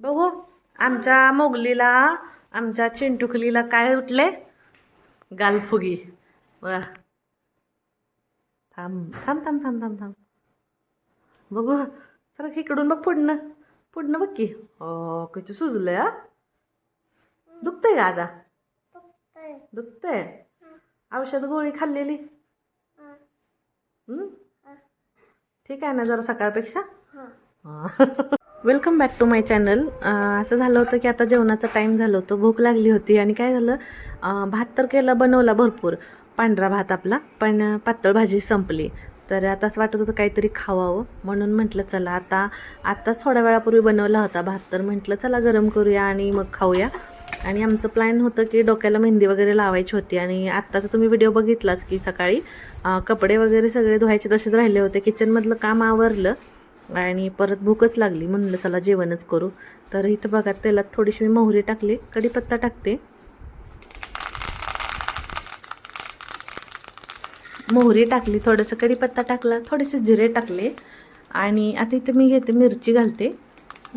बघू आमच्या मोगलीला आमच्या चिंटुकलीला काय उठले? गालफुगी. वा. थांब थांब थांब थांब थांब थांब. बघू चला इकडून बघ पुढनं. पुढनं बघ की. हो किती सुजलंय हा? दुखतंय का आता? दुखतंय. औषध गोळी खाल्लेली? ठीक आहे ना जरा सकाळपेक्षा? Welcome back to my channel असं झालं होतं की आता जेवणाचा टाईम झालं होतं. भूक लागली होती आणि काय झालं? भात तर केला बनवला भरपूर. पांढरा भात आपला पण पातळ भाजी संपली. तर आता असं वाटत होतं काहीतरी खावावं. म्हणून म्हटलं चला आता आत्ताच थोड्या वेळापूर्वी बनवला होता भात. तर म्हटलं चला गरम करूया आणि मग खाऊया. आणि आमचं प्लॅन होतं की डोक्याला मेहंदी वगैरे लावायची होती. आणि आत्ताचा तुम्ही व्हिडिओ बघितलाच की सकाळी कपडे वगैरे सगळे धुवायचे तसेच राहिले होते. किचनमधलं काम आवरलं. आणि परत भूकच लागली म्हणलं चला जेवणच करू. तर इथं बघा तेलात थोडीशी मी मोहरी टाकली कढीपत्ता टाकते. मोहरी टाकली थोडंसं कढीपत्ता टाकला थोडेसे जिरे टाकले. आणि आता इथं मी घेते मिरची घालते.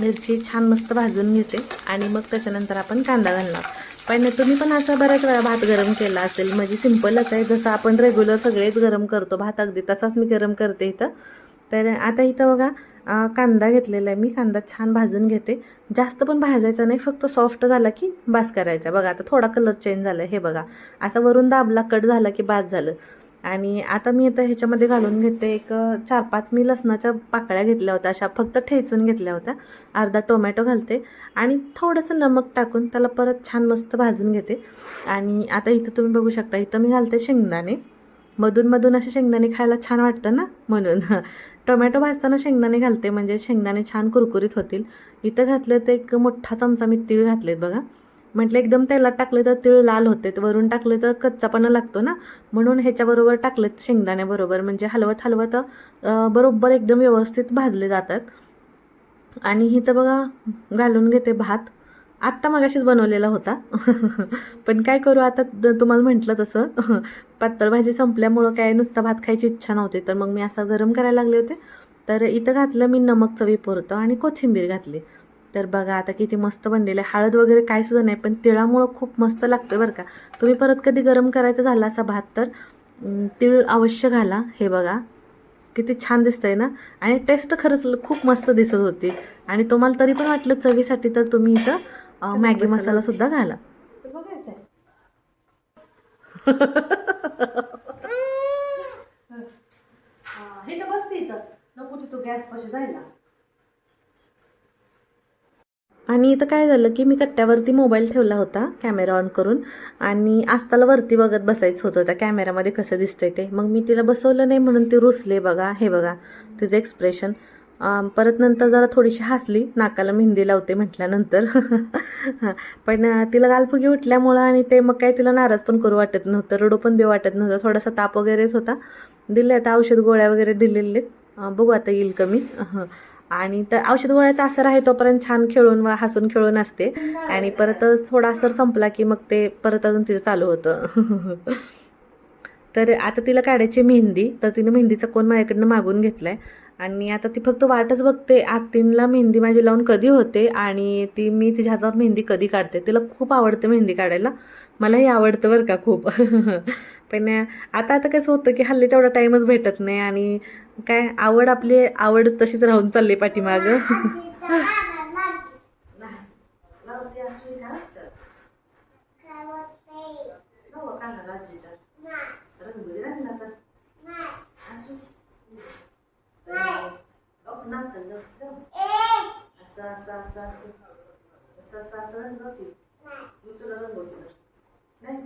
मिरची छान मस्त भाजून घेते. आणि मग त्याच्यानंतर आपण कांदा घालणार. पण तुम्ही पण असा बऱ्याच वेळा भात गरम केला असेल म्हणजे सिम्पलच आहे. जसं आपण रेग्युलर सगळेच गरम करतो भात अगदी तसाच मी गरम करते इथं. तर आता इथं बघा कांदा घेतलेला आहे मी. कांदा छान भाजून घेते. जास्त पण भाजायचा नाही फक्त सॉफ्ट झाला की बास करायचा. बघा आता थोडा कलर चेंज झाला हे बघा. असा वरून दाबला कट झाला की बास झालं. आणि आता मी आता ह्याच्यामध्ये घालून घेते एक चार पाच मी लसणाच्या पाकळ्या घेतल्या होत्या. अशा फक्त ठेचून घेतल्या होत्या. अर्धा टोमॅटो घालते. आणि थोडंसं नमक टाकून त्याला परत छान मस्त भाजून घेते. आणि आता इथं तुम्ही बघू शकता इथं मी घालते शेंगदाणे. मधून मधून असे शेंगदाणे खायला छान वाटतं ना म्हणून. टोमॅटो भाजताना शेंगदाणे घालते म्हणजे शेंगदाणे छान कुरकुरीत होतील. इथं घातले तर एक मोठा चमचा मी तीळ घातलेत बघा. म्हटलं एकदम तेलात टाकले तर तीळ लाल होते वरून टाकले तर कच्चापणा लागतो ना. म्हणून ह्याच्याबरोबर टाकलेत शेंगदाण्याबरोबर म्हणजे हलवत हलवत बरोबर एकदम व्यवस्थित भाजले जातात. आणि इथं बघा घालून घेते भात. आत्ता मगाशीच बनवलेला होता. पण काय करू आता द- तुम्हाला म्हटलं तसं. पातळ भाजी संपल्यामुळं काय नुसता भात खायची इच्छा नव्हती. तर मग मी असं गरम करायला लागले होते. तर इथं घातलं मी नमक चवीपुरतं आणि कोथिंबीर घातली. तर बघा आता किती मस्त बनलेलं आहे. हळद वगैरे काय सुद्धा नाही पण तिळामुळं खूप मस्त लागतं बरं का. तुम्ही परत कधी गरम करायचं झाला असा भात तर तिळ तीळ अवश्य घाला. हे बघा किती छान दिसतंय ना? आणि टेस्ट खरंच खूप मस्त दिसत होती. आणि तुम्हाला तरी पण वाटलं चवीसाठी तर तुम्ही इथं मॅगी मसाला सुद्धा घाला. इथं बसते इथं. नको तिथं गॅस पाशी जायला. आणि इथं काय झालं की मी कट्ट्यावरती मोबाईल ठेवला होता कॅमेरा ऑन करून. आणि आस्ताला वरती बघत बसायचं होतं त्या कॅमेऱ्यामध्ये कसं दिसतंय ते. मग मी तिला बसवलं नाही म्हणून ती रुसले बघा हे बघा तिचं एक्सप्रेशन परत नंतर जरा थोडीशी हसली. नाकाला मेहंदी लावते म्हटल्यानंतर. पण तिला गालफुगी उठल्यामुळं आणि ते मग काय तिला नाराज पण करू वाटत नव्हतं. रडू पण देऊ वाटत नव्हतं. थोडासा ताप वगैरेच होता. दिले आता औषध गोळ्या वगैरे दिलेले. बघू आता येईल कमी आणि तर औषध गोळ्याचा असर आहे तोपर्यंत छान खेळून वा हसून खेळून असते. आणि परत थोडा असर संपला की मग ते परत अजून तिचं चालू होतं. तर आता तिला काढायची मेहंदी. तर तिने मेहंदीचा कोण माझ्याकडनं मागून घेतलाय. आणि आता ती फक्त वाटच बघते. आत्तींला मेहंदी माझी लावून कधी होते आणि ती मी तिच्या हातावर मेहंदी कधी काढते. तिला खूप आवडते मेहंदी काढायला. मलाही आवडतं बरं का खूप. पण आता आता कसं होतं की हल्ली तेवढा टाईमच भेटत नाही आणि काय आवड आपली आवड तशीच राहून चालली पाठीमागं असं असं असं असं असं रंगवते मी तुला रंगवते. नाही.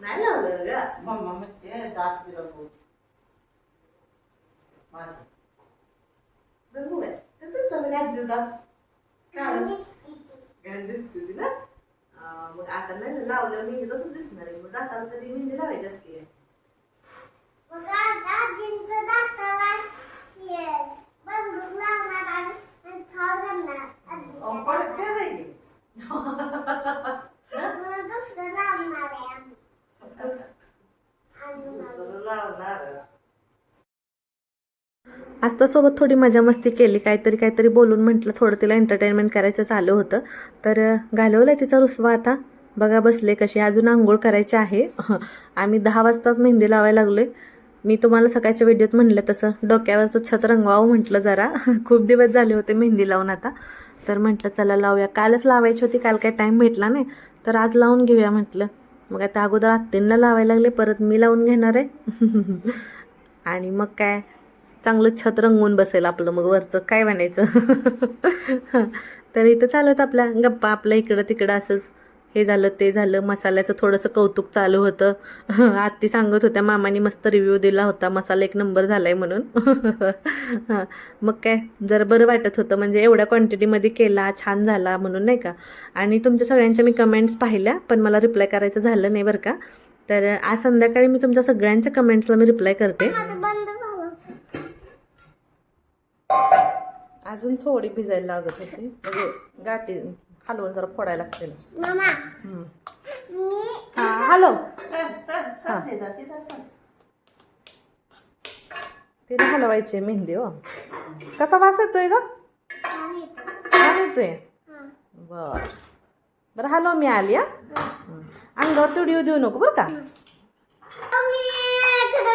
नाही लावलं ग. मम्मा म्हणते दात बिरंगू माझं. रंगू काय. कसं चाललं गाजूदात घाण दिसते ती ना मग आता नाही लावलं मेहंदी तसंच दिसणार आहे. मग दाताला तरी मेहंदी लावायची असते? आज लावणार आस्तासोबत थोडी मजा मस्ती केली काहीतरी काहीतरी बोलून म्हटलं थोडं तिला एंटरटेनमेंट करायचं चालू होतं. तर घालवलं आहे तिचा रुसवा आता. बघा बसले कशी अजून आंघोळ करायची आहे. आम्ही दहा वाजताच मेहंदी लावायला लागलोय. मी तुम्हाला सकाळच्या व्हिडिओत म्हणलं तसं डोक्यावरचं छत रंगवावं म्हटलं जरा. खूप दिवस झाले होते मेहंदी लावून आता. तर म्हटलं चला लावूया. कालच लावायची होती काल काय टाईम भेटला नाही. तर आज लावून घेऊया म्हटलं. मग आता अगोदर आत्तींना लावायला लागले परत मी लावून घेणार आहे. आणि मग काय? चांगलं छत रंगवून बसेल आपलं मग वरचं. काय म्हणायचं? तर इथं चालत आपल्या. गप्पा आपलं इकडं तिकडं असंच. हे झालं ते झालं. मसाल्याचं थोडंसं कौतुक चालू होतं. आत्ती सांगत होत्या मामाने मस्त रिव्ह्यू दिला होता. मसाला एक नंबर झाला आहे म्हणून. मग काय? जर बरं वाटत होतं म्हणजे एवढ्या क्वांटिटीमध्ये केला छान झाला म्हणून नाही का? आणि तुमच्या सगळ्यांच्या मी कमेंट्स पाहिल्या पण मला रिप्लाय करायचं झालं नाही बरं का? तर आज संध्याकाळी मी तुमच्या सगळ्यांच्या कमेंट्सला मी रिप्लाय करते. अजून थोडी भिजायला लागत होती. म्हणजे गाठी हलवून जरा फोडायला लागते ना. मामा. हम्म. मी हा हॅलो. सर सर सर दे जा तिथं सर. तिने हलवायची आहे मेहंदी हो. कसा वास येतोय ग? छान येतो. छान येतोय? हा. बर. बरं हॅलो मी आली हा. अंगावर तुडी देऊ नको बरं का. मी एखादा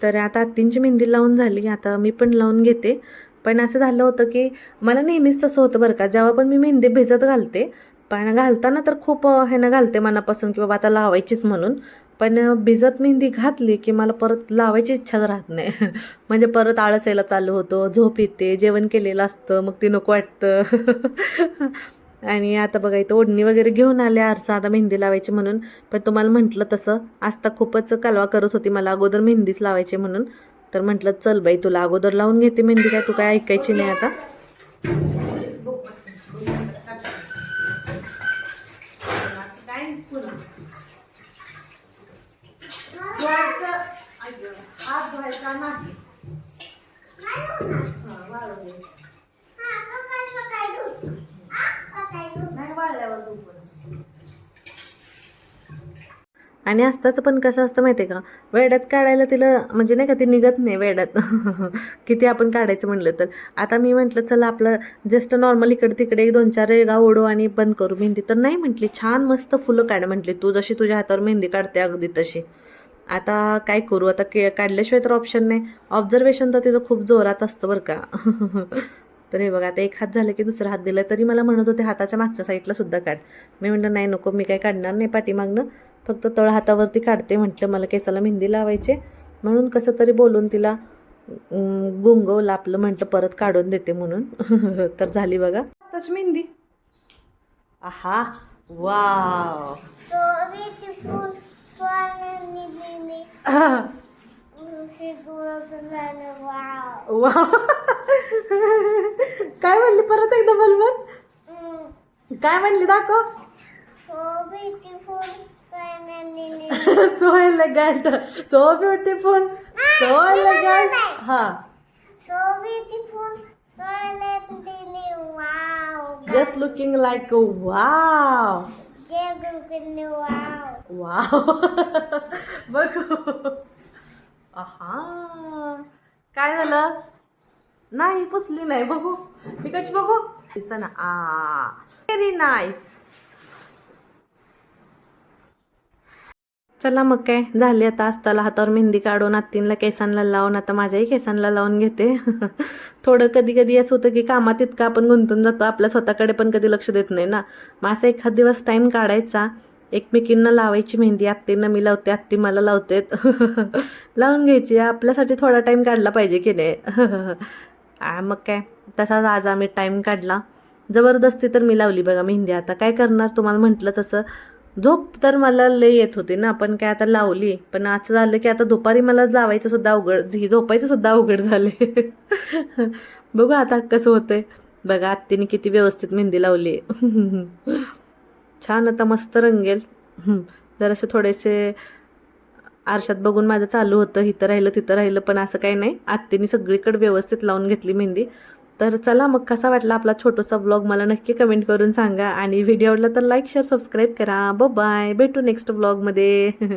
तर आता आत्तींची मेहंदी लावून झाली आता मी पण लावून घेते. पण असं झालं होतं की मला नेहमीच तसं होतं बरं का जेव्हा पण मी मेहंदी भिजत घालते पण घालताना तर खूप ह्यानं घालते मनापासून की बाबा आता लावायचीच म्हणून. पण भिजत मेहंदी घातली की मला परत लावायची इच्छाच राहत नाही. म्हणजे परत आळस यायला चालू होतो झोप येते जेवण केलेलं असतं मग ती नको वाटतं. आणि आता बघा इथं ओढणी वगैरे घेऊन आले आरसा. आता मेहंदी लावायची म्हणून. पण तुम्हाला म्हटलं तसं आस्ता खूपच कालवा करत होती मला. अगोदर मेहंदीच लावायची म्हणून. तर म्हटलं चल बाई तुला अगोदर लावून घेते मेहंदी. काय तू काय ऐकायची नाही आता. हा सकाळी सकाळी दूध हा सकाळी दूध आणि आस्ताचं पण कसं असतं माहिती आहे का? वेड्यात काढायला तिला म्हणजे नाही का ती निघत नाही वेड्यात. किती आपण काढायचं म्हणलं तर. आता मी म्हटलं चला आपलं जस्ट नॉर्मल इकडे तिकडे एक दोन चार रेगा ओढू आणि बंद करू मेहंदी. तर नाही म्हटली छान मस्त फुलं काढ म्हटली. तू जशी तुझ्या हातावर मेहंदी काढते अगदी तशी. आता काय करू? आता के काढल्याशिवाय तर ऑप्शन नाही. ऑब्झर्वेशन तर तिचं खूप जोरात असतं बरं का. तर हे बघा आता एक हात झालं की दुसरा हात दिला. तरी मला म्हणत होते हाताच्या मागच्या साईडला सुद्धा काढ. मी म्हटलं नाही नको मी काय काढणार नाही पाठीमागनं. फक्त तळ हातावरती काढते म्हटलं मला केसाला मेहंदी लावायचे. म्हणून कसं तरी बोलून तिला गुंगवलं आपलं म्हटलं परत काढून देते म्हणून. तर झाली बघा. तशी मेहंदी. आहा वाव. काय म्हणली परत एकदा बोलवर Mm. काय म्हणली दाखव. Living. So elegant so beautiful so elegant हा So beautiful, so lovely, wow. Just looking like wow wow. Wow बघू आहा काय झालं? नाही पुसली नाही. बघू. तिकडची बघू. दिसना. आ. व्हेरी नाईस चला मग काय? झाली आता असताला हातावर मेहंदी काढून आत्तींला केसांना लावून आता माझ्याही केसांना लावून घेते. थोडं कधी कधी असं होतं की कामात इतकं आपण गुंतून जातो आपल्या स्वतःकडे पण कधी लक्ष देत नाही ना. मग असा एखाद दिवस टाईम काढायचा. एकमेकींना लावायची मेहंदी आत्तींना मी लावते आत्ती मला लावतेत लावून घ्यायची. आपल्यासाठी थोडा टाईम काढला पाहिजे की नाही. मग काय? तसाच आज आम्ही टाईम काढला. जबरदस्ती तर मी लावली बघा मेहंदी. आता काय करणार? तुम्हाला म्हटलं तसं. झोप तर मला लय येत होती ना पण काय आता लावली. पण असं झालं की आता दुपारी मला जावायचं सुद्धा अवघड झी- झोपायचं सुद्धा अवघड झाले बघू आता कसं होतंय. बघा आत्तीने किती व्यवस्थित मेहंदी लावली. छान आता मस्त रंगेल. जरासे थोडेसे आरशात बघून माझं चालू होतं. इथं राहिलं तिथं राहिलं पण असं काही नाही. आत्तीने सगळीकडे व्यवस्थित लावून घेतली मेहंदी. तर चला मग कसा वाटला आपला छोटासा व्लॉग मला नक्की कमेंट करून सांगा. आणि व्हिडिओ आवडला तर लाईक शेअर सबस्क्राईब करा. बाय भेटू नेक्स्ट व्लॉगमध्ये